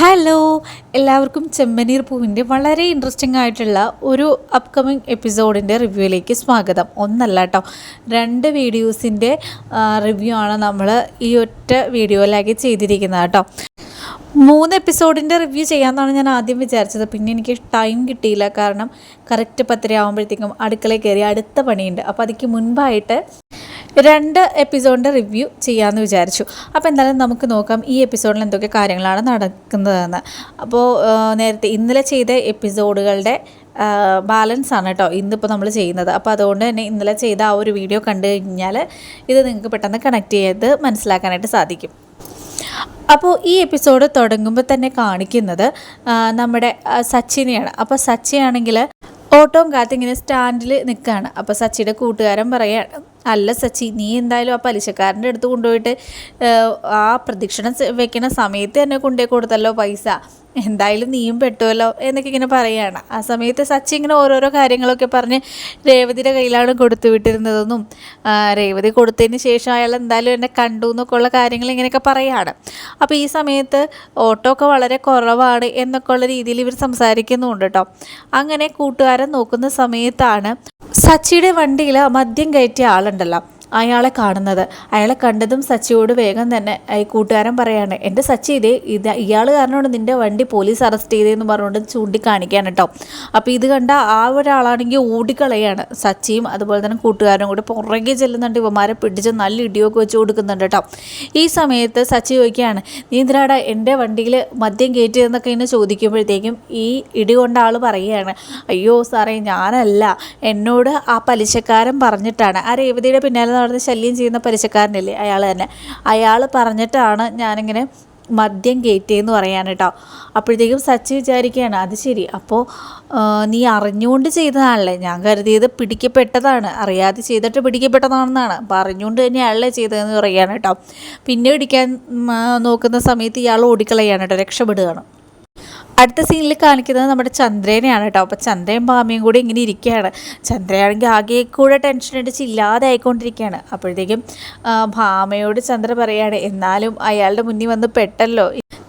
Hello എല്ലാവർക്കും ചെമ്മനീർ പൂവിന്റെ വളരെ ഇൻട്രസ്റ്റിംഗ് ആയിട്ടുള്ള ഒരു അപ്കമിങ് എപ്പിസോഡിന്റെ റിവ്യൂയിലേക്ക് സ്വാഗതം. ഒന്നല്ല കേട്ടോ രണ്ട് വീഡിയോസിന്റെ റിവ്യൂ ആണ് നമ്മൾ ഈ ഒറ്റ വീഡിയോയിലാക്കി ചെയ്തിരിക്കുന്നത് കേട്ടോ മൂന്ന് എപ്പിസോഡിന്റെ റിവ്യൂ ചെയ്യാമെന്നാണ് ഞാൻ ആദ്യം വിചാരിച്ചത്. പിന്നെ എനിക്ക് ടൈം കിട്ടിയില്ല. കാരണം കറക്റ്റ് പത്തര ആകുമ്പോഴത്തേക്കും അടുക്കളയിൽ കയറി അടുത്ത പണിയുണ്ട്. അപ്പോൾ അതിക്ക് മുൻപായിട്ട് രണ്ട് എപ്പിസോഡിന്റെ റിവ്യൂ ചെയ്യാമെന്ന് വിചാരിച്ചു. അപ്പോൾ എന്തായാലും നമുക്ക് നോക്കാം ഈ എപ്പിസോഡിൽ എന്തൊക്കെ കാര്യങ്ങളാണ് നടക്കുന്നതെന്ന്. അപ്പോൾ നേരത്തെ ഇന്നലെ ചെയ്ത എപ്പിസോഡുകളുടെ ബാലൻസ് ആണ് കേട്ടോ ഇന്നിപ്പോൾ നമ്മൾ ചെയ്യുന്നത്. അപ്പോൾ അതുകൊണ്ട് തന്നെ ഇന്നലെ ചെയ്ത ആ ഒരു വീഡിയോ കണ്ടു കഴിഞ്ഞാൽ ഇത് നിങ്ങൾക്ക് പെട്ടെന്ന് കണക്ട് ചെയ്ത് മനസ്സിലാക്കാനായിട്ട് സാധിക്കും. അപ്പോൾ ഈ എപ്പിസോഡ് തുടങ്ങുമ്പോൾ തന്നെ കാണിക്കുന്നത് നമ്മുടെ സച്ചിനെയാണ്. അപ്പോൾ സച്ചിയാണെങ്കിൽ ഓട്ടോം കാത്ത് ഇങ്ങനെ സ്റ്റാൻഡിൽ നിൽക്കുകയാണ് അപ്പോൾ സച്ചിയുടെ കൂട്ടുകാരൻ പറയാണ് അല്ല സച്ചി നീ എന്തായാലും ആ പലിശക്കാരന്റെ അടുത്ത് കൊണ്ടുപോയിട്ട് ആ, പ്രദക്ഷിണം വെക്കണ സമയത്ത് തന്നെ കൊണ്ടുപോയി കൊടുത്തല്ലോ പൈസ. എന്തായാലും നീയും പെട്ടുമല്ലോ എന്നൊക്കെ ഇങ്ങനെ പറയുകയാണ് ആ സമയത്ത് സച്ചി ഇങ്ങനെ ഓരോരോ കാര്യങ്ങളൊക്കെ പറഞ്ഞ് രേവതിയുടെ കയ്യിലാണ് കൊടുത്തു വിട്ടിരുന്നതെന്നും രേവതി കൊടുത്തതിന് ശേഷം അയാൾ എന്തായാലും എന്നെ കണ്ടു എന്നൊക്കെ ഉള്ള കാര്യങ്ങൾ ഇങ്ങനെയൊക്കെ പറയുകയാണ് അപ്പോൾ ഈ സമയത്ത് ഓട്ടോ ഒക്കെ വളരെ കുറവാണ് എന്നൊക്കെ ഉള്ള രീതിയിൽ ഇവർ സംസാരിക്കുന്നുണ്ട് കേട്ടോ. അങ്ങനെ കൂട്ടുകാരൻ നോക്കുന്ന സമയത്താണ് സച്ചിയുടെ വണ്ടിയിൽ മദ്യം കയറ്റിയ ആളുണ്ടല്ലോ. അയാളെ കാണുന്നത്. അയാളെ കണ്ടതും സച്ചിയോട് വേഗം തന്നെ ഈ കൂട്ടുകാരൻ പറയാണ് എന്റെ സച്ചി ഇതേ ഇത് ഇയാൾ കാരണമാണ് നിന്റെ വണ്ടി പോലീസ് അറസ്റ്റ് ചെയ്തതെന്ന് പറഞ്ഞുകൊണ്ട് ചൂണ്ടിക്കാണിക്കാൻ കേട്ടോ. അപ്പോൾ ഇത് കണ്ട ആ ഒരാളാണെങ്കിൽ ഓടിക്കളയാണ് സച്ചിയും അതുപോലെ തന്നെ കൂട്ടുകാരനും കൂടി പുറകെ ചെല്ലുന്നുണ്ട്. ഇവന്മാരെ പിടിച്ച് നല്ല ഇടിയൊക്കെ വെച്ച് കൊടുക്കുന്നുണ്ട് കേട്ടോ. ഈ സമയത്ത് സച്ചി ചോദിക്കുകയാണ് നീ എന്തിനാടാ എന്റെ വണ്ടിയിൽ മദ്യം കയറ്റിയതെന്നൊക്കെ ഇന്ന് ചോദിക്കുമ്പോഴത്തേക്കും ഈ ഇടി കൊണ്ട ആൾ പറയുകയാണ് അയ്യോ സാറേ ഞാനല്ല. എന്നോട് ആ പലിശക്കാരൻ പറഞ്ഞിട്ടാണ്. ആ രേവതിയുടെ പിന്നാലെ നടന്ന് ശല്യം ചെയ്യുന്ന പലിശക്കാരനില്ലേ? അയാൾ തന്നെ. അയാൾ പറഞ്ഞിട്ടാണ് ഞാനിങ്ങനെ മദ്യം കയറ്റിയെന്ന് പറയാൻ കേട്ടോ അപ്പോഴത്തേക്കും സച്ചി വിചാരിക്കുകയാണ് അത് ശരി. അപ്പോൾ നീ അറിഞ്ഞുകൊണ്ട് ചെയ്തതാണല്ലേ? ഞാൻ കരുതിയത് പിടിക്കപ്പെട്ടതാണ്. അറിയാതെ ചെയ്തിട്ട് പിടിക്കപ്പെട്ടതാണെന്നാണ്. അപ്പോൾ അറിഞ്ഞുകൊണ്ട് തന്നെയാണല്ലേ ചെയ്തതെന്ന് പറയാൻ കേട്ടോ പിന്നെ പിടിക്കാൻ നോക്കുന്ന സമയത്ത് ഇയാൾ ഓടിക്കളയാണ് കേട്ടോ രക്ഷപ്പെടുകയാണ്. അടുത്ത സീനിൽ കാണിക്കുന്നത് നമ്മുടെ ചന്ദ്രനെയാണ് കേട്ടോ. അപ്പോൾ ചന്ദ്രയും ഭാമിയും കൂടി ഇങ്ങനെ ഇരിക്കുകയാണ്. ചന്ദ്രയാണെങ്കിൽ ആകെ കൂടെ ടെൻഷൻ അടിച്ച് ഇല്ലാതെ ആയിക്കൊണ്ടിരിക്കുകയാണ്. അപ്പോഴത്തേക്കും ഭാമയോട് ചന്ദ്ര പറയാണ് എന്നാലും അയാളുടെ മുന്നിൽ വന്ന് പെട്ടല്ലോ.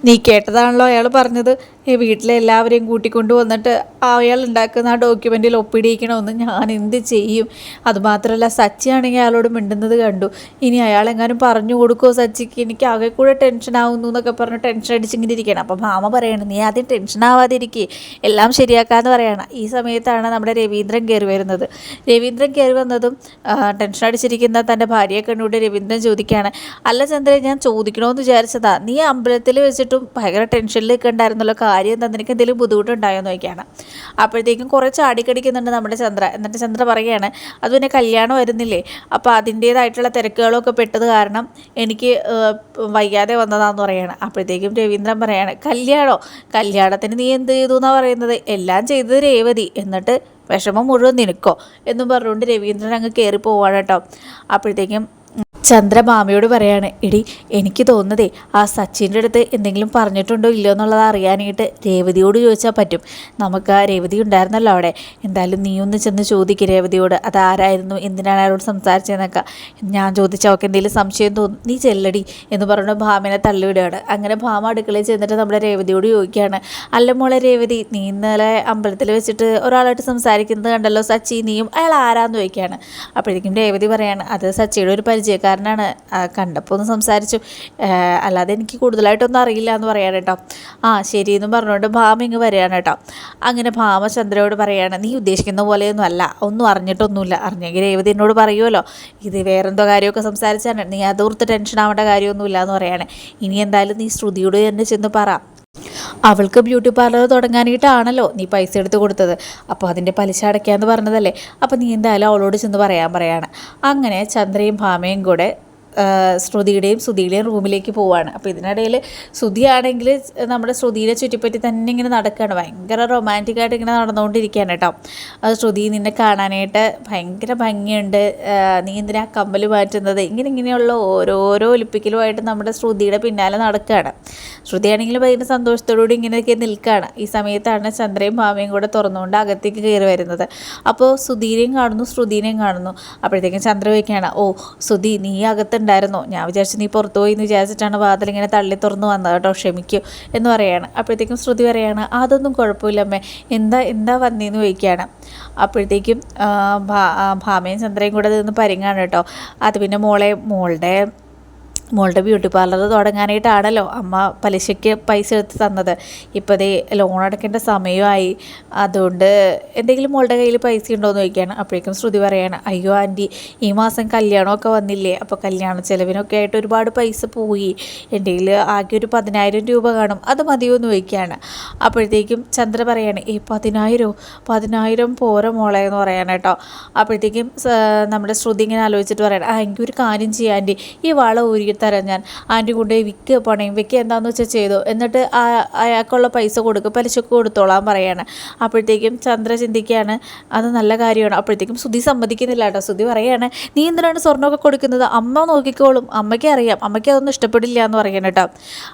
നീ കേട്ടതാണല്ലോ അയാൾ പറഞ്ഞത്. ഈ വീട്ടിലെ എല്ലാവരെയും കൂട്ടിക്കൊണ്ടു വന്നിട്ട് അയാൾ ഉണ്ടാക്കുന്ന ആ ഡോക്യുമെന്റിൽ ഒപ്പിടിയിക്കണമെന്ന് ഞാൻ എന്ത് ചെയ്യും? അതുമാത്രമല്ല സച്ചിയാണെങ്കിൽ അയാളോട് മിണ്ടുന്നത് കണ്ടു. ഇനി അയാളെങ്ങാനും പറഞ്ഞു കൊടുക്കുമോ സച്ചിക്ക്? എനിക്ക് ആകെ കൂടെ ടെൻഷൻ ആവുന്നു എന്നൊക്കെ പറഞ്ഞ് ടെൻഷൻ അടിച്ചിങ്ങനെ ഇരിക്കണം അപ്പം ഭാമ പറയണം നീ ആദ്യം ടെൻഷൻ ആവാതിരിക്കേ. എല്ലാം ശരിയാക്കാമെന്ന് പറയണം. ഈ സമയത്താണ് നമ്മുടെ രവീന്ദ്രൻ കയറി വരുന്നത്. രവീന്ദ്രൻ കയറി വന്നതും ടെൻഷൻ അടിച്ചിരിക്കുന്ന തന്റെ ഭാര്യയെ കണ്ടുകൊണ്ട് രവീന്ദ്രൻ ചോദിക്കുകയാണ് അല്ല ചന്ദ്രൻ ഞാൻ ചോദിക്കണമെന്ന് വിചാരിച്ചതാ. നീ അമ്പലത്തിൽ വെച്ചിട്ടും ഭയങ്കര ടെൻഷനിൽ ഉണ്ടായിരുന്നല്ലോ കാര്യം എന്താ? നിനക്ക് എന്തെങ്കിലും ബുദ്ധിമുട്ടുണ്ടായോ നോക്കിയാണ് അപ്പോഴത്തേക്കും കുറച്ച് ആടിക്കടിക്കുന്നുണ്ട് നമ്മുടെ ചന്ദ്ര. എന്നിട്ട് ചന്ദ്ര പറയുകയാണ് അത് പിന്നെ കല്യാണം വരുന്നില്ലേ? അപ്പോൾ അതിന്റേതായിട്ടുള്ള തിരക്കുകളൊക്കെ പെട്ടത് കാരണം എനിക്ക് വയ്യാതെ വന്നതാന്ന് പറയുകയാണ്. അപ്പോഴത്തേക്കും രവീന്ദ്രൻ പറയാണ് കല്യാണോ? കല്യാണത്തിന് നീ എന്ത് ചെയ്തു എന്നാണ് പറയുന്നത്? എല്ലാം ചെയ്തത് രേവതി. എന്നിട്ട് വിഷമം മുഴുവൻ നിനക്കോ? എന്നും പറഞ്ഞുകൊണ്ട് രവീന്ദ്രൻ അങ്ങ് കയറി പോവാണ് കേട്ടോ. അപ്പോഴത്തേക്കും ചന്ദ്രമാമയോട് പറയാണ് എടി എനിക്ക് തോന്നുന്നതേ ആ സച്ചിന്റെ അടുത്ത് എന്തെങ്കിലും പറഞ്ഞിട്ടുണ്ടോ ഇല്ലയോ എന്നുള്ളത് അറിയാനായിട്ട് രേവതിയോട് ചോദിച്ചാൽ പറ്റും. നമുക്ക് ആ രേവതി ഉണ്ടായിരുന്നല്ലോ അവിടെ. എന്തായാലും നീ ഒന്ന് ചെന്ന് ചോദിക്കുക രേവതിയോട്. അത് ആരായിരുന്നു എന്തിനാണ് അയാളോട് സംസാരിച്ചതെന്നൊക്കെ. ഞാൻ ചോദിച്ചാൽ അവൾക്ക് എന്തെങ്കിലും സംശയം തോന്നും. നീ ചെല്ലടി എന്ന് പറഞ്ഞു ഭാമനെ തള്ളിവിടുകയാണ്. അങ്ങനെ ഭാമ അടുക്കളയിൽ ചെന്നിട്ട് നമ്മുടെ രേവതിയോട് ചോദിക്കുകയാണ് അല്ല മോളെ രേവതി നീ ഇന്നലെ അമ്പലത്തിൽ വെച്ചിട്ട് ഒരാളായിട്ട് സംസാരിക്കുന്നത് കണ്ടല്ലോ സച്ചി നീയും അയാൾ ആരാന്ന് ചോദിക്കുകയാണ്. അപ്പോഴേക്കും രേവതി പറയാണ് അത് സച്ചിയുടെ ഒരു പരിചയക്കാരനാണ് ആ, കണ്ടപ്പോൾ ഒന്ന് സംസാരിച്ചു. അല്ലാതെ എനിക്ക് കൂടുതലായിട്ടൊന്നും അറിയില്ല എന്ന് പറയാണ് കേട്ടോ. ആ ശരി എന്ന് പറഞ്ഞുകൊണ്ട് ഭാമ ഇങ്ങ് വരികയാണ് കേട്ടോ. അങ്ങനെ ഭാമ ചന്ദ്രയോട് പറയാണ് നീ ഉദ്ദേശിക്കുന്ന പോലെയൊന്നും അല്ല. ഒന്നും അറിഞ്ഞിട്ടൊന്നുമില്ല. അറിഞ്ഞെങ്കിൽ രേവതി എന്നോട് പറയുമല്ലോ ഇത് വേറെന്തോ കാര്യമൊക്കെ സംസാരിച്ചാണ്. നീ അതോർത്ത് ടെൻഷൻ ആവേണ്ട കാര്യമൊന്നുമില്ല എന്ന് പറയാണ്. ഇനി എന്തായാലും നീ ശ്രുതിയോട് തന്നെ ചെന്ന് പറ. അവൾക്ക് ബ്യൂട്ടി പാർലർ തുടങ്ങാനായിട്ടാണല്ലോ നീ പൈസ എടുത്ത് കൊടുത്തത്. അപ്പോൾ അതിന്റെ പലിശ അടയ്ക്കാമെന്ന് പറഞ്ഞതല്ലേ? അപ്പോൾ നീ എന്തായാലും അവളോട് ചെന്ന് പറയാൻ പറയാണ്. അങ്ങനെ ചന്ദ്രയും ഭാമയും കൂടെ ശ്രുതിയുടെയും ശ്രുതിയുടെയും റൂമിലേക്ക് പോവാണ്. അപ്പോൾ ഇതിനിടയിൽ ശ്രുതിയാണെങ്കിൽ നമ്മുടെ ശ്രുതിയെ ചുറ്റിപ്പറ്റി തന്നെ ഇങ്ങനെ നടക്കുകയാണ് ഭയങ്കര റൊമാന്റിക്കായിട്ട് ഇങ്ങനെ നടന്നുകൊണ്ടിരിക്കുകയാണ് കേട്ടോ. അത് ശ്രുതി നിന്നെ കാണാനായിട്ട് ഭയങ്കര ഭംഗിയുണ്ട്. നീ എന്തിനാ കമ്മൽ മാറ്റുന്നത്? ഇങ്ങനെ ഇങ്ങനെയുള്ള ഓരോരോ ഒലിപ്പിക്കലുമായിട്ട് നമ്മുടെ ശ്രുതിയുടെ പിന്നാലെ നടക്കുകയാണ് ശ്രുതിയാണെങ്കിൽ ഭയങ്കര സന്തോഷത്തോടുകൂടി ഇങ്ങനെയൊക്കെ നിൽക്കുകയാണ് ഈ സമയത്താണ് ചന്ദ്രയും ഭാമയും കൂടെ തുറന്നുകൊണ്ട് അകത്തേക്ക് കയറി വരുന്നത്. അപ്പോൾ സുധീരെയും കാണുന്നു ശ്രുതിനെയും കാണുന്നു. അപ്പോഴത്തേക്കും ചന്ദ്ര ചോദിക്കുകയാണ് ഓ സുധി നീ അകത്തുണ്ട് അകത്തുണ്ടായിരുന്നു ഞാൻ വിചാരിച്ചു നീ പുറത്തു പോയി എന്ന് വിചാരിച്ചിട്ടാണ് വാതിൽ ഇങ്ങനെ തള്ളി തുറന്നു വന്നത് കേട്ടോ ക്ഷമിക്കൂ എന്ന് പറയാണ്. അപ്പോഴത്തേക്കും ശ്രുതി പറയാണ് അതൊന്നും കുഴപ്പമില്ലമ്മേ എന്താ എന്താ വന്നേന്ന് ചോദിക്കുകയാണ്. അപ്പോഴത്തേക്കും ഭാമയും ചന്ദ്രയും കൂടെ നിന്ന് പരിങ്ങാണ് കേട്ടോ. അത് പിന്നെ മോളെ മോളുടെ മോളുടെ ബ്യൂട്ടി പാർലർ തുടങ്ങാനായിട്ടാണല്ലോ അമ്മ പലിശയ്ക്ക് പൈസ എടുത്ത് തന്നത്. ഇപ്പോൾ ദേ ലോൺ അടക്കേണ്ട സമയമായി. അതുകൊണ്ട് എന്തെങ്കിലും മോളുടെ കയ്യിൽ പൈസ ഉണ്ടോ എന്ന് ചോദിക്കുകയാണ്. അപ്പോഴേക്കും ശ്രുതി പറയാണ് അയ്യോ ആന്റി ഈ മാസം കല്യാണമൊക്കെ വന്നില്ലേ? അപ്പോൾ കല്യാണ ചിലവിനൊക്കെ ആയിട്ട് ഒരുപാട് പൈസ പോയി. കയ്യിൽ ആകെ ഒരു പതിനായിരം രൂപ കാണും. അത് മതിയോ എന്ന് ചോദിക്കുകയാണ്. അപ്പോഴത്തേക്കും ചന്ദ്ര പറയാണ് ഈ പതിനായിരം? പതിനായിരം പോര മോളെ എന്ന് പറയാൻ കേട്ടോ. അപ്പോഴത്തേക്കും നമ്മുടെ ശ്രുതി ഇങ്ങനെ ആലോചിച്ചിട്ട് പറയണം ആ എനിക്കൊരു കാര്യം ചെയ്യാൻ ഈ വള ഊരി തരാം ഞാൻ. ആന്റി കൊണ്ടുപോയി വിൽക്കുക പണയും വെക്കുക എന്താണെന്ന് വെച്ചാൽ ചെയ്തു. എന്നിട്ട് അയാൾക്കുള്ള പൈസ കൊടുക്കും. പലിശക്ക് കൊടുത്തോളാൻ പറയാണ്. അപ്പോഴത്തേക്കും ചന്ദ്ര ചിന്തിക്കുകയാണ് അത് നല്ല കാര്യമാണ്. അപ്പോഴത്തേക്കും സുധി സമ്മതിക്കുന്നില്ല കേട്ടോ. സുധി പറയാണ് നീ എന്തിനാണ് സ്വർണമൊക്കെ കൊടുക്കുന്നത്? അമ്മ നോക്കിക്കോളും. അമ്മയ്ക്ക് അറിയാം. അമ്മയ്ക്ക് അതൊന്നും ഇഷ്ടപ്പെടില്ല എന്ന് പറയണം കേട്ടോ.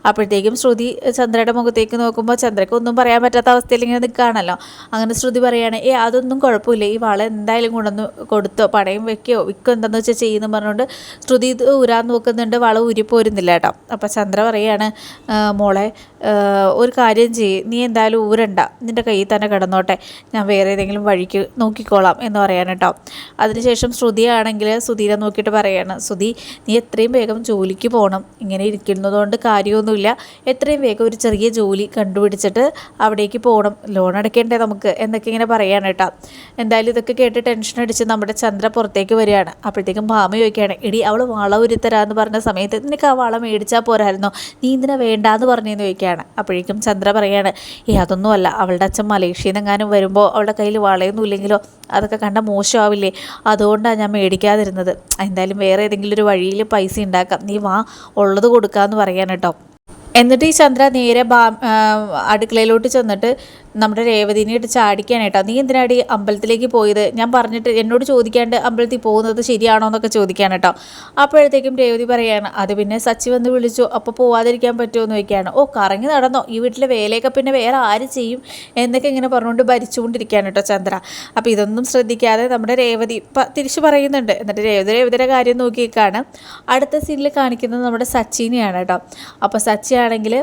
അപ്പോഴത്തേക്കും ശ്രുതി ചന്ദ്രയുടെ മുഖത്തേക്ക് നോക്കുമ്പോൾ ചന്ദ്രയ്ക്ക് ഒന്നും പറയാൻ പറ്റാത്ത അവസ്ഥയിൽ ഇങ്ങനെ നിൽക്കുകയാണല്ലോ. അങ്ങനെ ശ്രുതി പറയുകയാണ് ഏ അതൊന്നും കുഴപ്പമില്ല. ഈ വള എന്തായാലും കൊണ്ടുവന്ന് കൊടുത്തോ? പണയം വെക്കുകയോ വിൽക്കോ എന്താണെന്ന് വെച്ചാൽ ചെയ്യുന്നു പറഞ്ഞുകൊണ്ട് ശ്രുതി ഊരാൻ നോക്കുന്നുണ്ട്. വള ഊരിപ്പോരുന്നില്ല കേട്ടോ. അപ്പോൾ ചന്ദ്ര പറയാണ് "ആ, മോളെ ഒരു കാര്യം ചെയ്യ്. നീ എന്തായാലും ഊരണ്ട. നിന്റെ കയ്യിൽ തന്നെ കിടന്നോട്ടെ. ഞാൻ വേറെ ഏതെങ്കിലും വഴിക്ക് നോക്കിക്കോളാം എന്ന് പറയാൻ കേട്ടോ. അതിനുശേഷം ശ്രുതിയാണെങ്കിൽ സുധീരെ നോക്കിയിട്ട് പറയാണ് സുധി നീ എത്രയും വേഗം ജോലിക്ക് പോകണം ഇങ്ങനെ ഇരിക്കുന്നതുകൊണ്ട് കാര്യമൊന്നുമില്ല. എത്രയും വേഗം ഒരു ചെറിയ ജോലി കണ്ടുപിടിച്ചിട്ട് അവിടേക്ക് പോകണം ലോൺ അടയ്ക്കേണ്ടേ നമുക്ക്? എന്നൊക്കെ ഇങ്ങനെ പറയാണ് കേട്ടോ. എന്തായാലും ഇതൊക്കെ കേട്ട് ടെൻഷൻ അടിച്ച് നമ്മുടെ ചന്ദ്ര പുറത്തേക്ക് വരികയാണ്. അപ്പോഴത്തേക്കും ഭാമ ചോദിക്കുകയാണ് ഇടി അവൾ വള ഉരുത്തരാന്ന് പറഞ്ഞ സമയത്ത് നിനക്ക് ആ വളം മേടിച്ചാൽ പോരായിരുന്നോ? നീ എന്തിനാ വേണ്ടാന്ന് പറഞ്ഞെന്ന് ചോദിക്കുകയാണ്. അപ്പോഴേക്കും ചന്ദ്ര പറയാണ് ഏ അതൊന്നുമല്ല അവളുടെ അച്ഛൻ മലേഷ്യയിൽ നിന്നെങ്ങാനും വരുമ്പോൾ അവളുടെ കയ്യിൽ വളയൊന്നും ഇല്ലെങ്കിലോ? അതൊക്കെ കണ്ട മോശമാവില്ലേ അതുകൊണ്ടാണ് ഞാൻ മേടിക്കാതിരുന്നത്. എന്തായാലും വേറെ ഏതെങ്കിലും ഒരു വഴിയിൽ പൈസ ഉണ്ടാക്കാം നീ വാ ഉള്ളത് കൊടുക്കാമെന്ന് പറയാൻ കേട്ടോ. എന്നിട്ട് ഈ ചന്ദ്ര നേരെ ബാ അടുക്കളയിലോട്ട് ചെന്നിട്ട് നമ്മുടെ രേവതിനെ ഇട്ട് ചാടിക്കാൻ കേട്ടോ. നീ എന്തിനാടി അമ്പലത്തിലേക്ക് പോയത്? ഞാൻ പറഞ്ഞിട്ട് എന്നോട് ചോദിക്കാണ്ട് അമ്പലത്തിൽ പോകുന്നത് ശരിയാണോ എന്നൊക്കെ ചോദിക്കാൻ കേട്ടോ. അപ്പോഴത്തേക്കും രേവതി പറയാണ് അത് പിന്നെ സച്ചി വന്ന് വിളിച്ചു. അപ്പോൾ പോവാതിരിക്കാൻ പറ്റുമോ? എന്ന് ചോദിക്കുകയാണ്. ഓ കറങ്ങി നടന്നോ. ഈ വീട്ടിലെ വേലയൊക്കെ പിന്നെ വേറെ ആര് ചെയ്യും? എന്നൊക്കെ ഇങ്ങനെ പറഞ്ഞുകൊണ്ട് ഭരിച്ചുകൊണ്ടിരിക്കുകയാണ് കേട്ടോ ചന്ദ്ര. അപ്പോൾ ഇതൊന്നും ശ്രദ്ധിക്കാതെ നമ്മുടെ രേവതി തിരിച്ചു പറയുന്നുണ്ട്. എന്നിട്ട് രേവതി രേവതിയുടെ കാര്യം നോക്കിയേക്കാണ്. അടുത്ത സീനിൽ കാണിക്കുന്നത് നമ്മുടെ സച്ചിനെയാണ് കേട്ടോ. അപ്പോൾ സച്ചിയാണെങ്കിൽ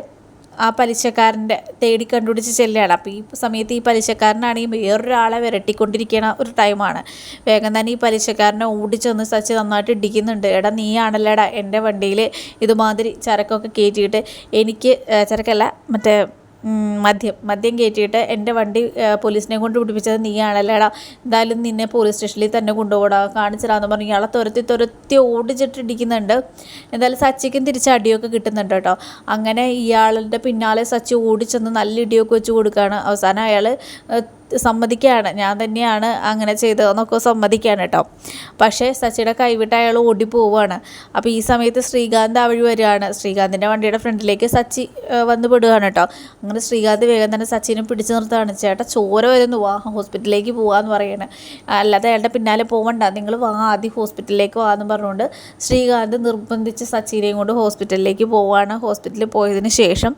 ആ പലിശക്കാരന്റെ തേടി കണ്ടുപിടിച്ച് ചെല്ലുകയാണ്. അപ്പോൾ ഈ സമയത്ത് ഈ പലിശക്കാരനാണെങ്കിൽ വേറൊരാളെ വിരട്ടിക്കൊണ്ടിരിക്കുന്ന ഒരു ടൈമാണ്. വേഗം തന്നെ ഈ പലിശക്കാരനെ ഓടിച്ചെന്ന് സച്ചി നന്നായിട്ട് ഇടിക്കുന്നുണ്ട്. എടാ നീയാണല്ലേടാ എന്റെ വണ്ടിയിൽ ഇതുമാതിരി ചരക്കൊക്കെ കയറ്റിയിട്ട് എനിക്ക് ചരക്കല്ല മറ്റേ മദ്യം. മദ്യം കയറ്റിയിട്ട് എന്റെ വണ്ടി പോലീസിനെ കൊണ്ട് പിടിപ്പിച്ചത് നീയാണല്ലേടാ എന്തായാലും നിന്നെ പോലീസ് സ്റ്റേഷനിൽ തന്നെ കൊണ്ടുപോടാ. കാണിച്ചിടാന്ന് പറഞ്ഞ് ഇയാളെ തുരത്തി തുരത്തി ഓടിച്ചിട്ട് ഇടിക്കുന്നുണ്ട് എന്തായാലും സച്ചിക്കും തിരിച്ച് അടിയൊക്കെ കിട്ടുന്നുണ്ട് കേട്ടോ. അങ്ങനെ ഇയാളുടെ പിന്നാലെ സച്ചി ഓടിച്ചെന്ന് നല്ല ഇടിയൊക്കെ വെച്ച് കൊടുക്കുകയാണ്. അവസാനം അയാൾ സമ്മതിക്കുകയാണ്. ഞാൻ തന്നെയാണ് അങ്ങനെ ചെയ്തതെന്നൊക്കെ സമ്മതിക്കുകയാണ് കേട്ടോ. പക്ഷേ സച്ചിയുടെ കൈവിട്ട് അയാൾ ഓടി പോവുകയാണ് അപ്പോൾ ഈ സമയത്ത് ശ്രീകാന്ത് ആ വഴി വരികയാണ്. ശ്രീകാന്തിന്റെ വണ്ടിയുടെ ഫ്രണ്ടിലേക്ക് സച്ചി വന്ന് പെടുകയാണ് കേട്ടോ. അങ്ങനെ ശ്രീകാന്ത് വേഗം തന്നെ സച്ചിനെ പിടിച്ചു നിർത്തുകയാണ്. ചേട്ടാ ചോര വരുന്നു. വാ ഹോസ്പിറ്റലിലേക്ക് പോവാന്ന് പറയണേ അല്ലാതെ അയാളുടെ പിന്നാലെ പോകണ്ട നിങ്ങൾ വാ ആദ്യം ഹോസ്പിറ്റലിലേക്ക് വാ എന്ന് പറഞ്ഞുകൊണ്ട് ശ്രീകാന്ത് നിർബന്ധിച്ച് സച്ചിനെയും കൊണ്ട് ഹോസ്പിറ്റലിലേക്ക് പോവാണ് ഹോസ്പിറ്റലിൽ പോയതിന് ശേഷം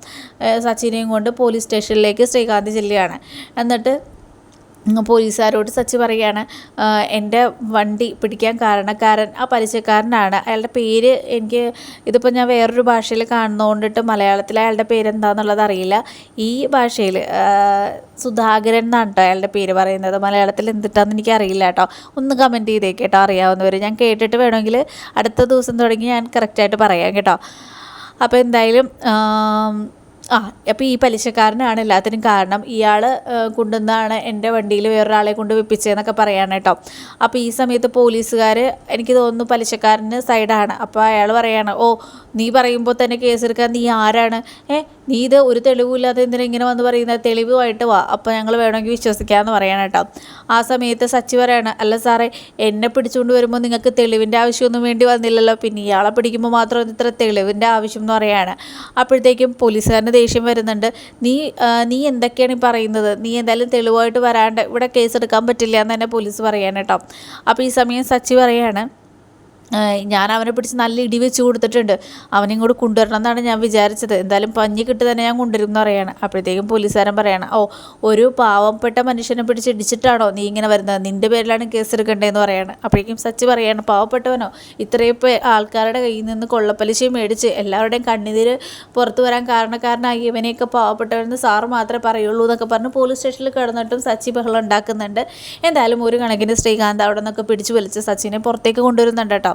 സച്ചിനെയും കൊണ്ട് പോലീസ് സ്റ്റേഷനിലേക്ക് ശ്രീകാന്ത് ചെല്ലുകയാണ്. എന്നിട്ട് പോലീസുകാരോട് സച്ചി പറയുകയാണ് "ആ, എന്റെ വണ്ടി പിടിക്കാൻ കാരണക്കാരൻ ആ പരിചയക്കാരനാണ്. അയാളുടെ പേര് എനിക്ക് ഇതിപ്പോൾ ഞാൻ വേറൊരു ഭാഷയിൽ കാണുന്നതുകൊണ്ടിട്ട് മലയാളത്തിൽ അയാളുടെ പേര് എന്താണെന്നുള്ളത് അറിയില്ല. ഈ ഭാഷയിൽ സുധാകരൻ എന്നാണ് കേട്ടോ അയാളുടെ പേര് പറയുന്നത്. മലയാളത്തിൽ എന്തിട്ടാന്ന് എനിക്ക് അറിയില്ല കേട്ടോ ഒന്ന് കമന്റ് ചെയ്തേക്ക് കേട്ടോ അറിയാവുന്നവർ ഞാൻ കേട്ടിട്ട് വേണമെങ്കിൽ അടുത്ത ദിവസം തുടങ്ങി ഞാൻ കറക്റ്റായിട്ട് പറയാം കേട്ടോ. അപ്പോൾ എന്തായാലും ആം, അപ്പോൾ ഈ പലിശക്കാരനാണ് എല്ലാത്തിനും കാരണം. ഇയാൾ കൊണ്ടുവന്നാണ് എന്റെ വണ്ടിയിൽ വേറൊരാളെ കൊണ്ട് വെപ്പിച്ചതെന്നൊക്കെ പറയാണ് കേട്ടോ. അപ്പോൾ ഈ സമയത്ത് പോലീസുകാർ എനിക്ക് തോന്നുന്നു പലിശക്കാരന് സൈഡാണ്. അപ്പോൾ അയാൾ പറയാണ് ഓ നീ പറയുമ്പോൾ തന്നെ കേസെടുക്കാൻ നീ ആരാണ്? ഏ നീ ഇത് ഒരു തെളിവില്ലാതെ എന്തിനാ ഇങ്ങനെ വന്ന് പറയുന്നത്? തെളിവുമായിട്ട് വാ. അപ്പോൾ ഞങ്ങൾ വേണമെങ്കിൽ വിശ്വസിക്കാമെന്ന് പറയണം കേട്ടോ. ആ സമയത്ത് സച്ചി പറയാണ് അല്ല സാറേ എന്നെ പിടിച്ചുകൊണ്ട് വരുമ്പോൾ നിങ്ങൾക്ക് തെളിവിന്റെ ആവശ്യമൊന്നും വേണ്ടി വന്നില്ലല്ലോ. പിന്നെ ഇയാളെ പിടിക്കുമ്പോൾ മാത്രം ഇത്ര തെളിവിന്റെ ആവശ്യം എന്ന് പറയുകയാണ് അപ്പോഴത്തേക്കും പോലീസുകാരന് ദേഷ്യം വരുന്നുണ്ട്. നീ നീ എന്തൊക്കെയാണ് ഈ പറയുന്നത്? നീ എന്തായാലും തെളിവായിട്ട് വരാണ്ട് ഇവിടെ കേസ് എടുക്കാൻ പറ്റില്ല എന്ന് തന്നെ പോലീസ് പറയാൻ കേട്ടോ. അപ്പോൾ ഈ സമയം സച്ചി പറയാണ് ഞാൻ അവനെ പിടിച്ച് നല്ല ഇടി വെച്ച് കൊടുത്തിട്ടുണ്ട്. അവനെ ഇങ്ങോട്ട് കൊണ്ടുവരണം എന്നാണ് ഞാൻ വിചാരിച്ചത്. എന്തായാലും പഞ്ഞി കിട്ടി തന്നെ ഞാൻ കൊണ്ടുവരും എന്ന് പറയാണ്. അപ്പോഴത്തേക്കും പോലീസുകാരൻ പറയണം ഓ ഒരു പാവപ്പെട്ട മനുഷ്യനെ പിടിച്ച് ഇടിച്ചിട്ടാണോ നീ ഇങ്ങനെ വരുന്നത്? നിന്റെ പേരിലാണ് കേസ് എടുക്കേണ്ടതെന്ന് പറയാണ്. അപ്പോഴേക്കും സച്ചി പറയാണ് പാവപ്പെട്ടവനോ? ഇത്രയും ആൾക്കാരുടെ കയ്യിൽ നിന്ന് കൊള്ളപ്പലിശയും മേടിച്ച് എല്ലാവരുടെയും കണ്ണുനീര് പുറത്തു വരാൻ കാരണക്കാരനായി ഇവനെയൊക്കെ പാവപ്പെട്ടവനെന്ന് സാറ് മാത്രമേ പറയുള്ളൂ എന്നൊക്കെ പറഞ്ഞ് പോലീസ് സ്റ്റേഷനിൽ കിടന്നിട്ടും സച്ചി ബഹളം ഉണ്ടാക്കുന്നുണ്ട്. എന്തായാലും ഒരു കണക്കിന് ശ്രീകാന്ത് അവിടെ നിന്നൊക്കെ പിടിച്ചു വലിച്ച് സച്ചിനെ പുറത്തേക്ക് കൊണ്ടുവരുന്നുണ്ട് കേട്ടോ.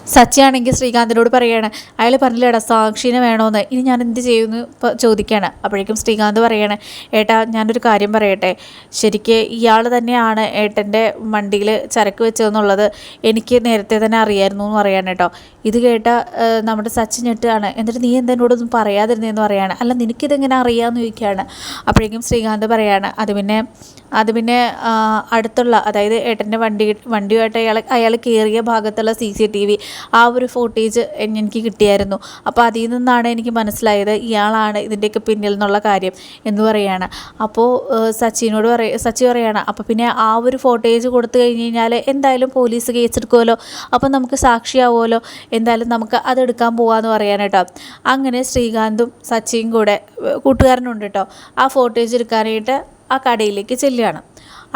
സച്ചിയാണെങ്കിൽ ശ്രീകാന്തിനോട് പറയാണ് അയാൾ പറഞ്ഞില്ലേടാ സാക്ഷിനെ വേണമെന്ന് ഇനി ഞാൻ എന്ത് ചെയ്യുമെന്ന് ചോദിക്കുകയാണ് അപ്പോഴേക്കും ശ്രീകാന്ത് പറയാണ് ഏട്ടാ ഞാനൊരു കാര്യം പറയട്ടെ. ശരിക്ക് ഇയാൾ തന്നെയാണ് ഏട്ടന്റെ വണ്ടിയിൽ ചരക്ക് വെച്ചതെന്നുള്ളത് എനിക്ക് നേരത്തെ തന്നെ അറിയായിരുന്നു എന്ന് പറയാണ് കേട്ടോ. ഇത് കേട്ട നമ്മുടെ സച്ചിൻ ഞെട്ടാണ് എന്നിട്ട് നീ എന്തെന്നോടൊന്നും പറയാതിരുന്നതെന്ന് പറയാണ്. അല്ല നിനക്കിതെങ്ങനെ അറിയാമെന്ന് ചോദിക്കുകയാണ് അപ്പോഴേക്കും ശ്രീകാന്ത് പറയാണ് അത് പിന്നെ അത് പിന്നെ അടുത്തുള്ള അതായത് ഏട്ടന്റെ വണ്ടി വണ്ടിയുമായിട്ട് അയാൾ അയാൾ കയറിയ ഭാഗത്തുള്ള സി സി ടി വി ആ ഒരു ഫോട്ടേജ് എനിക്ക് കിട്ടിയായിരുന്നു. അപ്പോൾ അതിൽ നിന്നാണ് എനിക്ക് മനസ്സിലായത് ഇയാളാണ് ഇതിന്റെയൊക്കെ പിന്നിൽ നിന്നുള്ള കാര്യം എന്ന് പറയുകയാണ് അപ്പോൾ സച്ചിനോട് പറയ സച്ചി പറയാണ് അപ്പോൾ പിന്നെ ആ ഒരു ഫോട്ടേജ് കൊടുത്തു കഴിഞ്ഞ് കഴിഞ്ഞാൽ എന്തായാലും പോലീസ് കേസ് കേസെടുക്കുമല്ലോ അപ്പോൾ നമുക്ക് സാക്ഷിയാവുമല്ലോ? എന്തായാലും നമുക്ക് അതെടുക്കാൻ പോകാമെന്ന് പറയാൻ കേട്ടോ. അങ്ങനെ ശ്രീകാന്തും സച്ചിയും കൂടെ കൂട്ടുകാരനുണ്ട് കേട്ടോ. ആ ഫോട്ടേജ് എടുക്കാനായിട്ട് ആ കടയിലേക്ക് ചെല്ലുകയാണ്.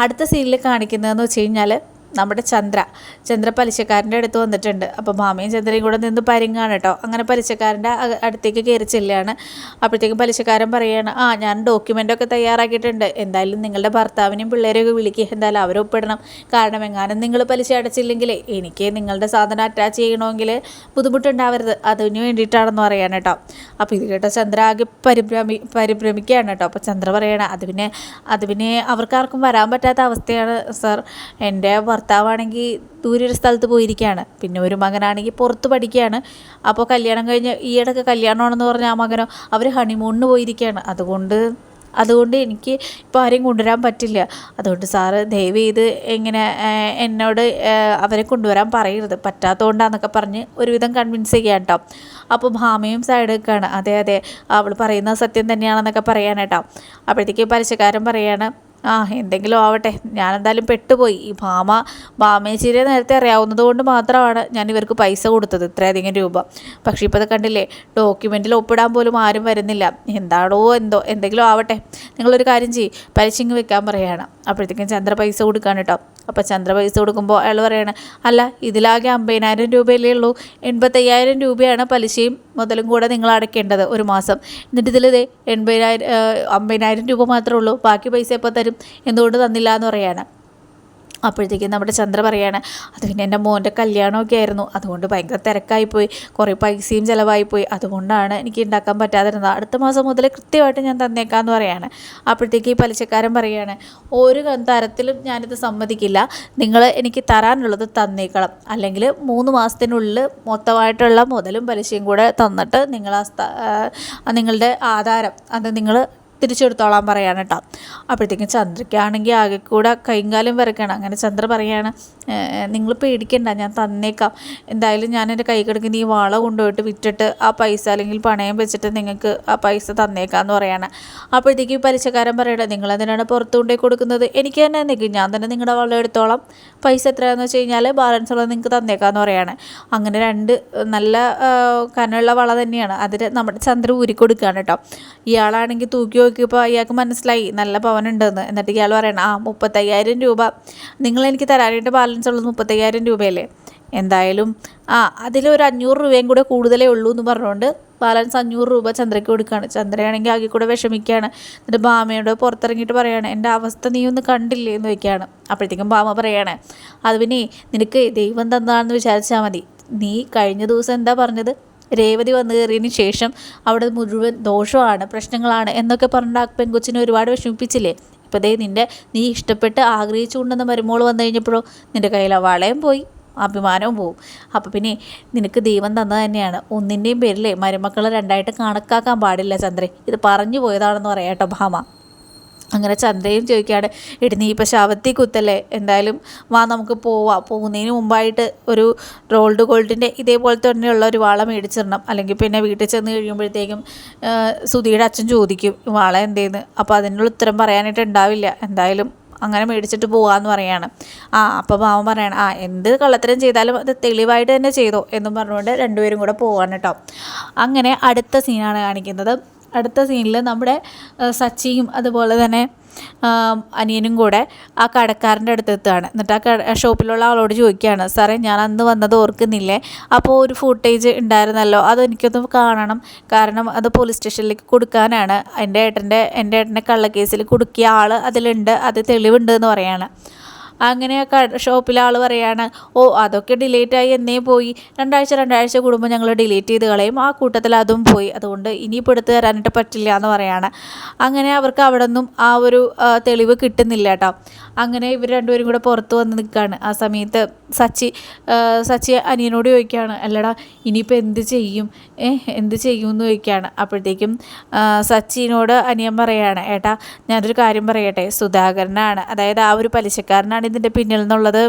അടുത്ത സീനിൽ കാണിക്കുന്നതെന്ന് വെച്ച് കഴിഞ്ഞാൽ നമ്മുടെ ചന്ദ്ര. ചന്ദ്ര പലിശക്കാരന്റെ അടുത്ത് വന്നിട്ടുണ്ട്. അപ്പോൾ മാമയും ചന്ദ്രയും കൂടെ നിന്ന് പരിങ്ങാണ് കേട്ടോ. അങ്ങനെ പലിശക്കാരന്റെ അടുത്തേക്ക് കയറി ചെല്ലുകയാണ്. അപ്പോഴത്തേക്കും പലിശക്കാരൻ പറയുകയാണ് ആ ഞാൻ ഡോക്യുമെന്റൊക്കെ തയ്യാറാക്കിയിട്ടുണ്ട്. എന്തായാലും നിങ്ങളുടെ ഭർത്താവിനെയും പിള്ളേരെയൊക്കെ വിളിക്കുക എന്തായാലും അവരെ ഒപ്പിടണം. കാരണം എങ്ങാനും നിങ്ങൾ പലിശ അടച്ചില്ലെങ്കിൽ എനിക്ക് നിങ്ങളുടെ സാധനം അറ്റാച്ച് ചെയ്യണമെങ്കിൽ ബുദ്ധിമുട്ടുണ്ടാവരുത്. അതിന് വേണ്ടിയിട്ടാണെന്ന് പറയാൻ കേട്ടോ. അപ്പോൾ ഇത് കേട്ടോ ചന്ദ്ര ആകെ പരിഭ്രമി പരിഭ്രമിക്കുകയാണ് കേട്ടോ. അപ്പോൾ ചന്ദ്ര പറയണ അത് പിന്നെ അവർക്കാർക്കും വരാൻ പറ്റാത്ത അവസ്ഥയാണ് സർ. എന്റെ ഭർത്താവാണെങ്കിൽ ദൂരെ ഒരു സ്ഥലത്ത് പോയിരിക്കുകയാണ്. പിന്നെ ഒരു മകനാണെങ്കിൽ പുറത്ത് പഠിക്കുകയാണ്. അപ്പോൾ കല്യാണം കഴിഞ്ഞ് ഈയിടയ്ക്ക് കല്യാണമാണെന്ന് പറഞ്ഞ ആ മകനോ അവർ ഹണിമൂണിന് പോയിരിക്കുകയാണ്. അതുകൊണ്ട് അതുകൊണ്ട് എനിക്ക് ഇപ്പോൾ ആരെയും കൊണ്ടുവരാൻ പറ്റില്ല. അതുകൊണ്ട് സാറ് ദയവ് ചെയ്ത് എങ്ങനെ എന്നോട് അവരെ കൊണ്ടുവരാൻ പറയരുത്. പറ്റാത്തതുകൊണ്ടാന്നൊക്കെ പറഞ്ഞ് ഒരുവിധം കൺവിൻസ് ചെയ്യാം കേട്ടോ. അപ്പോൾ ഭാമയും സൈഡ് നിൽക്കുകയാണ്. അതെ അതെ അവൾ പറയുന്ന സത്യം തന്നെയാണെന്നൊക്കെ പറയാനേട്ടോ അപ്പോഴത്തേക്ക് പലിശക്കാരൻ പറയാണ് ആ എന്തെങ്കിലും ആവട്ടെ. ഞാൻ ഞാനെന്തായാലും പെട്ടുപോയി. ഈ ഭാമ ഭാമേശ്ശേരിയെ നേരത്തെ അറിയാവുന്നത് കൊണ്ട് മാത്രമാണ് ഞാൻ ഇവർക്ക് പൈസ കൊടുത്തത് ഇത്രയധികം രൂപ. പക്ഷേ ഇപ്പോൾ ഇത് കണ്ടില്ലേ ഡോക്യുമെന്റിൽ ഒപ്പിടാൻ പോലും ആരും വരുന്നില്ല. എന്താണോ എന്തോ എന്തെങ്കിലും ആവട്ടെ. നിങ്ങളൊരു കാര്യം ചെയ്യ്. പലിശങ്ങ് വെക്കാൻ പറയുകയാണ് അപ്പോഴത്തേക്കും ചന്ദ്ര പൈസ കൊടുക്കാൻ കേട്ടോ. അപ്പോൾ ചന്ദ്ര പൈസ കൊടുക്കുമ്പോൾ അയാൾ പറയാണ് അല്ല ഇതിലാകെ അമ്പതിനായിരം രൂപയല്ലേ ഉള്ളൂ. എൺപത്തയ്യായിരം രൂപയാണ് പലിശയും മുതലും കൂടെ നിങ്ങൾ അടയ്ക്കേണ്ടത് ഒരു മാസം. എന്നിട്ട് ഇതിൽ ഇതേ എൺപതിനായിരം അമ്പതിനായിരം രൂപ മാത്രമേ ഉള്ളൂ. ബാക്കി പൈസ എപ്പോൾ തരും? എന്തുകൊണ്ട് തന്നില്ല എന്ന് പറയാണ്. അപ്പോഴത്തേക്കും നമ്മുടെ ചന്ദ്ര പറയാണ് അത് പിന്നെ എന്റെ മോന്റെ കല്യാണമൊക്കെ ആയിരുന്നു. അതുകൊണ്ട് ഭയങ്കര തിരക്കായിപ്പോയി. കുറേ പൈസയും ചിലവായിപ്പോയി. അതുകൊണ്ടാണ് എനിക്ക് ഉണ്ടാക്കാൻ പറ്റാതിരുന്നത്. അടുത്ത മാസം മുതൽ കൃത്യമായിട്ട് ഞാൻ തന്നേക്കാമെന്ന് പറയാണ്. അപ്പോഴത്തേക്ക് ഈ പലിശക്കാരൻ പറയാണ് ഒരു തരത്തിലും ഞാനിത് സമ്മതിക്കില്ല. നിങ്ങൾ എനിക്ക് തരാനുള്ളത് തന്നേക്കണം. അല്ലെങ്കിൽ മൂന്ന് മാസത്തിനുള്ളിൽ മൊത്തമായിട്ടുള്ള മുതലും പലിശയും കൂടെ തന്നിട്ട് നിങ്ങൾ ആ നിങ്ങളുടെ ആധാരം അത് നിങ്ങൾ തിരിച്ചെടുത്തോളാൻ പറയാണ് കേട്ടോ അപ്പോഴത്തേക്കും ചന്ദ്രയ്ക്കാണെങ്കിൽ ആകെ കൂടെ കൈകാലം വരക്കണം. അങ്ങനെ ചന്ദ്ര പറയാണ് നിങ്ങൾ പേടിക്കണ്ട ഞാൻ തന്നേക്കാം. എന്തായാലും ഞാൻ എന്റെ കൈ കിടക്കുന്ന ഈ വള കൊണ്ടുപോയിട്ട് വിറ്റിട്ട് ആ പൈസ അല്ലെങ്കിൽ പണയം വെച്ചിട്ട് നിങ്ങൾക്ക് ആ പൈസ തന്നേക്കാമെന്ന് പറയാണ്. അപ്പോഴത്തേക്കും പലിശക്കാരൻ പറയട്ടെ നിങ്ങൾ എന്തിനാണ് പുറത്തു കൊണ്ടേ കൊടുക്കുന്നത്? എനിക്ക് തന്നെ നിൽക്കും ഞാൻ തന്നെ നിങ്ങളുടെ വള എടുത്തോളാം. പൈസ എത്രയാണെന്ന് വെച്ച് കഴിഞ്ഞാൽ ബാലൻസ് ഉള്ളത് നിങ്ങൾക്ക് തന്നേക്കാം എന്ന് പറയാണ്. അങ്ങനെ രണ്ട് നല്ല കനമുള്ള വള തന്നെയാണ്. അതിന് നമ്മുടെ ചന്ദ്ര ഊരി കൊടുക്കുകയാണ് കേട്ടോ ഇയാളാണെങ്കിൽ തൂക്കി നോക്കിയപ്പോൾ അയാൾക്ക് മനസ്സിലായി നല്ല പവൻ ഉണ്ടെന്ന് എന്നിട്ട് ഇയാൾ പറയണം ആ മുപ്പത്തയ്യായിരം രൂപ. നിങ്ങൾ എനിക്ക് തരാനായിട്ട് ബാലൻസ് ഉള്ളത് മുപ്പത്തയ്യായിരം രൂപയല്ലേ? എന്തായാലും ആ അതിലൊരു അഞ്ഞൂറ് രൂപയും കൂടെ കൂടുതലേ ഉള്ളൂ എന്ന് പറഞ്ഞുകൊണ്ട് ബാലൻസ് അഞ്ഞൂറ് രൂപ ചന്ദ്രയ്ക്ക് കൊടുക്കുകയാണ് ചന്ദ്രയാണെങ്കിൽ ആകെ കൂടെ വിഷമിക്കുകയാണ്. എന്നിട്ട് ഭാമയോട് പുറത്തിറങ്ങിയിട്ട് പറയുകയാണ് എന്റെ അവസ്ഥ നീ ഒന്ന് കണ്ടില്ലേ? എന്ന് വയ്ക്കുകയാണ് അപ്പോഴത്തേക്കും ഭാമ പറയാണ് അത് പിന്നെ നിനക്ക് ദൈവം തന്നതാണെന്ന് വിചാരിച്ചാൽ മതി. നീ കഴിഞ്ഞ ദിവസം എന്താ പറഞ്ഞത്? രേവതി വന്നു കയറിയതിന് ശേഷം അവിടെ മുഴുവൻ ദോഷമാണ് പ്രശ്നങ്ങളാണ് എന്നൊക്കെ പറഞ്ഞിട്ട് ആ ഒരുപാട് വിഷമിപ്പിച്ചില്ലേ? ഇപ്പോൾ ദേ നിന്റെ നീ ഇഷ്ടപ്പെട്ട് ആഗ്രഹിച്ചു കൊണ്ടുവന്ന മരുമോൾ വന്നു കഴിഞ്ഞപ്പോഴോ നിന്റെ കയ്യിൽ ആ പോയി അഭിമാനവും പോവും. അപ്പോൾ പിന്നെ നിനക്ക് ദൈവം തന്നത് തന്നെയാണ്. ഒന്നിന്റെയും പേരിലേ മരുമക്കളെ രണ്ടായിട്ട് കണക്കാക്കാൻ പാടില്ല ചന്ദ്രൻ ഇത് പറഞ്ഞു പോയതാണെന്ന് പറയാം കേട്ടോ ഭാമ. അങ്ങനെ ചന്ദ്രയും ചോദിക്കുകയാണ് എടി നീ ഇപ്പോൾ ശവത്തി കുത്തല്ലേ? എന്തായാലും വാ നമുക്ക് പോവാം. പോകുന്നതിന് മുമ്പായിട്ട് ഒരു റോൾഡ് ഗോൾഡിന്റെ ഇതേപോലത്തെ തന്നെയുള്ള ഒരു വാള മേടിച്ചിടണം. അല്ലെങ്കിൽ പിന്നെ വീട്ടിൽ ചെന്ന് കഴിയുമ്പോഴത്തേക്കും സുധിയുടെ അച്ഛൻ ചോദിക്കും വാള എന്തേന്ന്? അപ്പോൾ അതിനുള്ള ഉത്തരം പറയാനായിട്ട് ഉണ്ടാവില്ല. എന്തായാലും അങ്ങനെ മേടിച്ചിട്ട് പോവാന്ന് പറയാണ്. ആ അപ്പോൾ മാമ പറയണം ആ എന്ത് കള്ളത്തരം ചെയ്താലും അത് തെളിവായിട്ട് തന്നെ ചെയ്തോ? എന്നും പറഞ്ഞുകൊണ്ട് രണ്ടുപേരും കൂടെ പോവാണ് കേട്ടോ. അങ്ങനെ അടുത്ത സീനാണ് കാണിക്കുന്നത്. അടുത്ത സീനിൽ നമ്മുടെ സച്ചിയും അതുപോലെ തന്നെ അനിയനും കൂടെ ആ കടക്കാരന്റെ അടുത്ത് എത്തുകയാണ് എന്നിട്ട് ആ കട ഷോപ്പിലുള്ള ആളോട് ചോദിക്കുകയാണ് സാറേ ഞാൻ അന്ന് വന്നത് ഓർക്കുന്നില്ലേ? അപ്പോൾ ഒരു ഫുട്ടേജ് ഉണ്ടായിരുന്നല്ലോ. അതെനിക്കൊന്ന് കാണണം. കാരണം അത് പോലീസ് സ്റ്റേഷനിലേക്ക് കൊടുക്കാനാണ്. എന്റെ ഏട്ടന്റെ എന്റെ ഏട്ടന്റെ കള്ളക്കേസിൽ കൊടുക്കിയ ആൾ അതിലുണ്ട്. അത് തെളിവുണ്ട് എന്ന് പറയാണ്. അങ്ങനെ ഷോപ്പിലെ ആൾ പറയാണ് ഓ അതൊക്കെ ഡിലീറ്റ് ആയി എന്നേ പോയി. രണ്ടാഴ്ച രണ്ടാഴ്ച കൂടുമ്പോൾ ഞങ്ങൾ ഡിലീറ്റ് ചെയ്ത് കളയും. ആ കൂട്ടത്തിൽ അതും പോയി. അതുകൊണ്ട് ഇനിയിപ്പോൾ എടുത്ത് തരാനായിട്ട് പറ്റില്ല എന്ന് പറയാണ്. അങ്ങനെ അവർക്ക് അവിടെ നിന്നും ആ ഒരു തെളിവ് കിട്ടുന്നില്ല കേട്ടോ. അങ്ങനെ ഇവർ രണ്ടുപേരും കൂടെ പുറത്ത് വന്ന് നിൽക്കുകയാണ്. ആ സമയത്ത് സച്ചി സച്ചി അനിയനോട് ചോദിക്കുകയാണ് അല്ലടാ ഇനിയിപ്പോൾ എന്ത് ചെയ്യും? ഏ എന്ത് ചെയ്യും എന്ന് ചോദിക്കുകയാണ്. അപ്പോഴത്തേക്കും സച്ചിനോട് അനിയൻ പറയുകയാണ് ഏട്ടാ ഞാനൊരു കാര്യം പറയട്ടെ. സുധാകരനാണ്. അതായത് ആ ഒരു പലിശക്കാരനാണ് ഇതിന്റെ പിന്നിൽ നിന്നുള്ളത്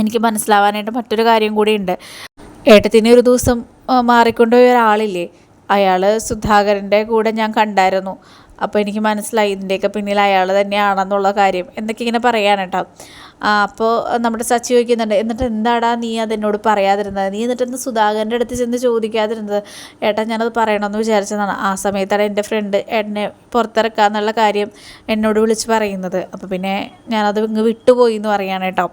എനിക്ക് മനസ്സിലാവാനായിട്ട് മറ്റൊരു കാര്യം കൂടിയുണ്ട് ഏട്ടത്തിന് ഒരു ദിവസം മാറിക്കൊണ്ടുപോയ ഒരാളില്ലേ? അയാൾ സുധാകരന്റെ കൂടെ ഞാൻ കണ്ടായിരുന്നു. അപ്പോൾ എനിക്ക് മനസ്സിലായി ഇതിന്റെയൊക്കെ പിന്നിൽ അയാൾ തന്നെയാണെന്നുള്ള കാര്യം. എന്നൊക്കെ ഇങ്ങനെ പറയാൻ കേട്ടോ അപ്പോൾ നമ്മുടെ സച്ചി ചോദിക്കുന്നുണ്ട് എന്നിട്ട് എന്താടാ നീ അതെന്നോട് പറയാതിരുന്നത്? നീ എന്നിട്ട് എന്ത് സുധാകരന്റെ അടുത്ത് ചെന്ന് ചോദിക്കാതിരുന്നത്? ഏട്ടാ ഞാനത് പറയണമെന്ന് വിചാരിച്ചതാണ്. ആ സമയത്താണ് എന്റെ ഫ്രണ്ട് എന്നെ പുറത്തിറക്കാന്നുള്ള കാര്യം എന്നോട് വിളിച്ച് പറയുന്നത്. അപ്പോൾ പിന്നെ ഞാനത് ഇങ്ങ് വിട്ടുപോയി എന്ന് പറയാണ് കേട്ടോ.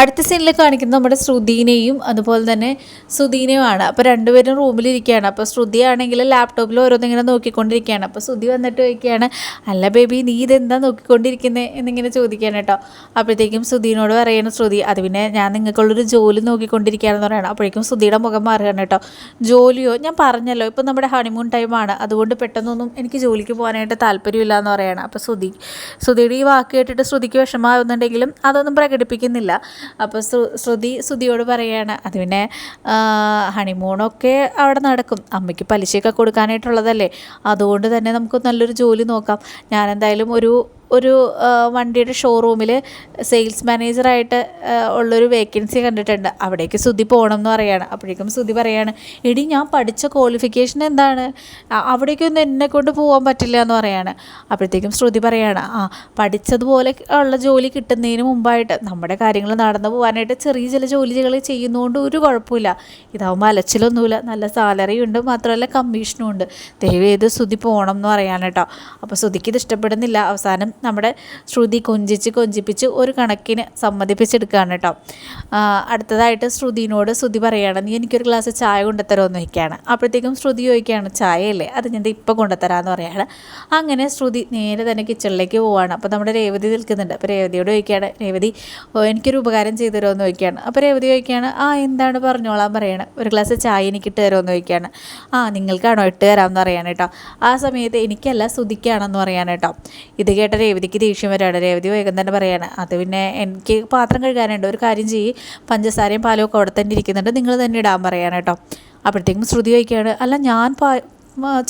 അടുത്ത സീനിൽ കാണിക്കുന്നത് നമ്മുടെ ശ്രുതിനെയും അതുപോലെ തന്നെ സുധീനയുമാണ്. അപ്പോൾ രണ്ടുപേരും റൂമിലിരിക്കുകയാണ് അപ്പോൾ ശ്രുതി ആണെങ്കിൽ ലാപ്ടോപ്പിൽ ഓരോന്നിങ്ങനെ നോക്കിക്കൊണ്ടിരിക്കുകയാണ്. അപ്പോൾ ശ്രുതി വന്നിട്ട് ചോദിക്കുകയാണ് അല്ല ബേബി നീ ഇതെന്താ നോക്കിക്കൊണ്ടിരിക്കുന്നത് എന്നിങ്ങനെ ചോദിക്കുകയാണ് കേട്ടോ. അപ്പോഴത്തേക്കും ശ്രുതിനോട് പറയുന്ന ശ്രുതി അത് പിന്നെ ഞാൻ നിങ്ങൾക്കുള്ളൊരു ജോലി നോക്കിക്കൊണ്ടിരിക്കുകയാണെന്ന് പറയണം. അപ്പോഴേക്കും ശ്രുതിയുടെ മുഖം മാറുകയാണ് കേട്ടോ. ജോലിയോ? ഞാൻ പറഞ്ഞല്ലോ ഇപ്പം നമ്മുടെ ഹണിമൂൺ ടൈമാണ് അതുകൊണ്ട് പെട്ടെന്നൊന്നും എനിക്ക് ജോലിക്ക് പോകാനായിട്ട് താല്പര്യമില്ല എന്ന് പറയുകയാണ് അപ്പോൾ ശ്രുതി ശ്രുതിയുടെ ഈ വാക്ക് കേട്ടിട്ട് ശ്രുതിക്ക് വിഷമമാകുന്നുണ്ടെങ്കിലും അതൊന്നും പ്രകടിപ്പിക്കുന്നില്ല. അപ്പോൾ ശ്രുതി ശ്രുതിയോട് പറയുകയാണ് അത് പിന്നെ ഹണിമൂണൊക്കെ അവിടെ നടക്കും. അമ്മയ്ക്ക് പലിശയൊക്കെ കൊടുക്കാനായിട്ടുള്ളതല്ലേ. അതുകൊണ്ട് തന്നെ നമുക്ക് നല്ലൊരു ജോലി നോക്കാം. ഞാനെന്തായാലും ഒരു ഒരു വണ്ടിയുടെ ഷോറൂമിൽ സെയിൽസ് മാനേജറായിട്ട് ഉള്ളൊരു വേക്കൻസി കണ്ടിട്ടുണ്ട്. അവിടേക്ക് സുധി പോകണം എന്ന് പറയാണ്. അപ്പോഴേക്കും സുധി പറയാണ് എടി ഞാൻ പഠിച്ച ക്വാളിഫിക്കേഷൻ എന്താണ്? അവിടേക്കൊന്നും എന്നെ കൊണ്ട് പോകാൻ പറ്റില്ല എന്ന് പറയാണ്. അപ്പോഴത്തേക്കും ശ്രുതി പറയാണ് ആ പഠിച്ചതുപോലെ ഉള്ള ജോലി കിട്ടുന്നതിന് മുമ്പായിട്ട് നമ്മുടെ കാര്യങ്ങൾ നടന്നു പോകാനായിട്ട് ചെറിയ ചില ജോലികൾ ചെയ്യുന്നതുകൊണ്ട് ഒരു കുഴപ്പമില്ല. ഇതാവുമ്പോൾ അലച്ചിലൊന്നുമില്ല. നല്ല സാലറി ഉണ്ട് മാത്രമല്ല കമ്മീഷനും ഉണ്ട്. ദയവ് ചെയ്ത് ശ്രുതി പോകണം എന്ന് കേട്ടോ. അപ്പോൾ ശ്രുതിക്ക് ഇത് ഇഷ്ടപ്പെടുന്നില്ല. അവസാനം നമ്മുടെ ശ്രുതി കൊഞ്ചിച്ച് കൊഞ്ചിപ്പിച്ച് ഒരു കണക്കിന് സമ്മതിപ്പിച്ചെടുക്കുകയാണ് കേട്ടോ. അടുത്തതായിട്ട് ശ്രുതിനോട് ശ്രുതി പറയുകയാണ് നീ എനിക്കൊരു ഗ്ലാസ് ചായ കൊണ്ടുത്തരുമെന്ന് ചോദിക്കുകയാണ്. അപ്പോഴത്തേക്കും ശ്രുതി ചോദിക്കുകയാണ് ചായയല്ലേ? അത് ഞാൻ ഇപ്പോൾ കൊണ്ടുത്തരാമെന്ന് പറയുകയാണ് അങ്ങനെ ശ്രുതി നേരെ തന്നെ കിച്ചണിലേക്ക് പോവുകയാണ് അപ്പോൾ നമ്മുടെ രേവതി നിൽക്കുന്നുണ്ട്. അപ്പോൾ രേവതിയോട് ചോദിക്കുകയാണ് രേവതി എനിക്കൊരു ഉപകാരം ചെയ്തു തരുമെന്ന് ചോദിക്കുകയാണ്. അപ്പോൾ രേവതി ചോദിക്കുകയാണ് ആ എന്താണ് പറഞ്ഞോളാൻ പറയണം? ഒരു ഗ്ലാസ് ചായ എനിക്ക് ഇട്ട് തരുമെന്ന് ചോദിക്കുകയാണ്. ആ നിങ്ങൾക്കാണോ ഇട്ട് തരാമെന്ന് പറയാൻ കേട്ടോ. ആ സമയത്ത് എനിക്കല്ല ശ്രുതിക്കാണെന്ന് പറയാൻ ഇത് കേട്ട രേവതിക്ക് ദേഷ്യം വരാണ്. രേവതി വേഗം തന്നെ പറയാണ്. അത് പിന്നെ എനിക്ക് പാത്രം കഴുകാനുണ്ട്. ഒരു കാര്യം ചെയ്യ്. പഞ്ചസാരയും പാലും ഒക്കെ അവിടെ തന്നെ ഇരിക്കുന്നുണ്ട്. നിങ്ങൾ തന്നെ ഇടാൻ പറയാൻ കേട്ടോ. അപ്പോഴത്തേക്കും ശ്രുതി വയ്ക്കുകയാണ് അല്ല ഞാൻ പാ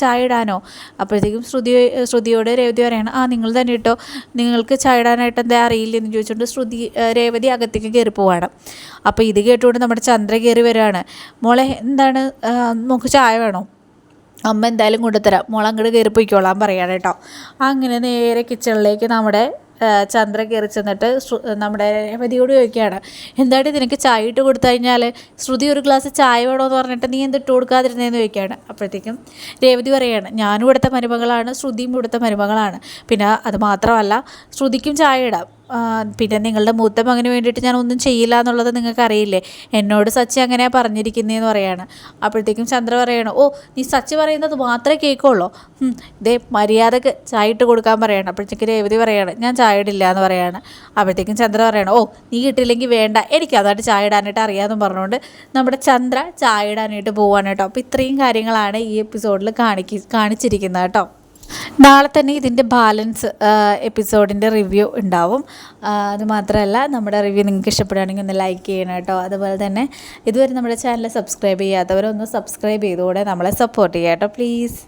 ചായ ഇടാനോ? അപ്പോഴത്തേക്കും ശ്രുതി ശ്രുതിയോട് രേവതി പറയാണ് ആ നിങ്ങൾ തന്നെ ഇട്ടോ. നിങ്ങൾക്ക് ചായ ഇടാനായിട്ട് എന്താ അറിയില്ലെന്ന് ചോദിച്ചുകൊണ്ട് ശ്രുതി രേവതി അകത്തേക്ക് കയറി പോവാണ്. അപ്പോൾ ഇത് കേട്ടുകൊണ്ട് നമ്മുടെ ചന്ദ്ര കയറി വരികയാണ്. മോളെ എന്താണ് നമുക്ക് ചായ വേണോ? അമ്മ എന്തായാലും കൊണ്ടുത്തരാം മോൾ അങ്ങോട്ട് കയറി പോയിക്കോളാൻ പറയാണ് കേട്ടോ. അങ്ങനെ നേരെ കിച്ചണിലേക്ക് നമ്മുടെ ചന്ദ്ര കയറി ചെന്നിട്ട് നമ്മുടെ രേവതിയോട് ചോദിക്കുകയാണ്. എന്തായിട്ട് നിനക്ക് ചായ ഇട്ട് കൊടുത്തു കഴിഞ്ഞാൽ ശ്രുതി ഒരു ഗ്ലാസ് ചായ വേണോ എന്ന് പറഞ്ഞിട്ട് നീ എന്തിട്ട് കൊടുക്കാതിരുന്നതെന്ന് ചോദിക്കുകയാണ്. അപ്പോഴത്തേക്കും രേവതി പറയുകയാണ് ഞാനും ഇവിടുത്തെ മരുമകളാണ് ശ്രുതിയും ഇവിടുത്തെ മരുമകളാണ്. പിന്നെ അത് മാത്രമല്ല ശ്രുതിക്കും ചായ ഇടാം. പിന്നെ നിങ്ങളുടെ മൂത്ത മകന് വേണ്ടിയിട്ട് ഞാൻ ഒന്നും ചെയ്യില്ല എന്നുള്ളത് നിങ്ങൾക്കറിയില്ലേ? എന്നോട് സച്ചി അങ്ങനെ പറഞ്ഞിരിക്കുന്നതെന്ന് പറയാണ്. അപ്പോഴത്തേക്കും ചന്ദ്ര പറയണം ഓ നീ സച്ചി പറയുന്നത് മാത്രമേ കേൾക്കുള്ളൂ. ഇതേ മര്യാദയ്ക്ക് ചായ ഇട്ട് കൊടുക്കാൻ പറയണം. അപ്പോഴത്തേക്ക് രേവതി പറയാണ് ഞാൻ ചായ ഇടില്ല എന്ന് പറയാണ്. അപ്പോഴത്തേക്കും ചന്ദ്ര പറയണം ഓ നീ ഇട്ടില്ലെങ്കിൽ വേണ്ട. എനിക്ക് അതായിട്ട് ചായ ഇടാനായിട്ട് അറിയാമെന്ന് പറഞ്ഞുകൊണ്ട് നമ്മുടെ ചന്ദ്ര ചായ ഇടാനായിട്ട് പോവാണ് കേട്ടോ. അപ്പോൾ ഇത്രയും കാര്യങ്ങളാണ് ഈ എപ്പിസോഡിൽ കാണിക്ക് കാണിച്ചിരിക്കുന്നത് കേട്ടോ. നാളെ തന്നെ ഇതിന്റെ ബാലൻസ് എപ്പിസോഡിന്റെ റിവ്യൂ ഉണ്ടാവും. അതുമാത്രമല്ല നമ്മുടെ റിവ്യൂ നിങ്ങൾക്ക് ഇഷ്ടപ്പെടുകയാണെങ്കിൽ ഒന്ന് ലൈക്ക് ചെയ്യണം കേട്ടോ. അതുപോലെ തന്നെ ഇതുവരെ നമ്മുടെ ചാനൽ സബ്സ്ക്രൈബ് ചെയ്യാത്തവരൊന്ന് സബ്സ്ക്രൈബ് ചെയ്തുകൂടെ നമ്മളെ സപ്പോർട്ട് ചെയ്യാം കേട്ടോ പ്ലീസ്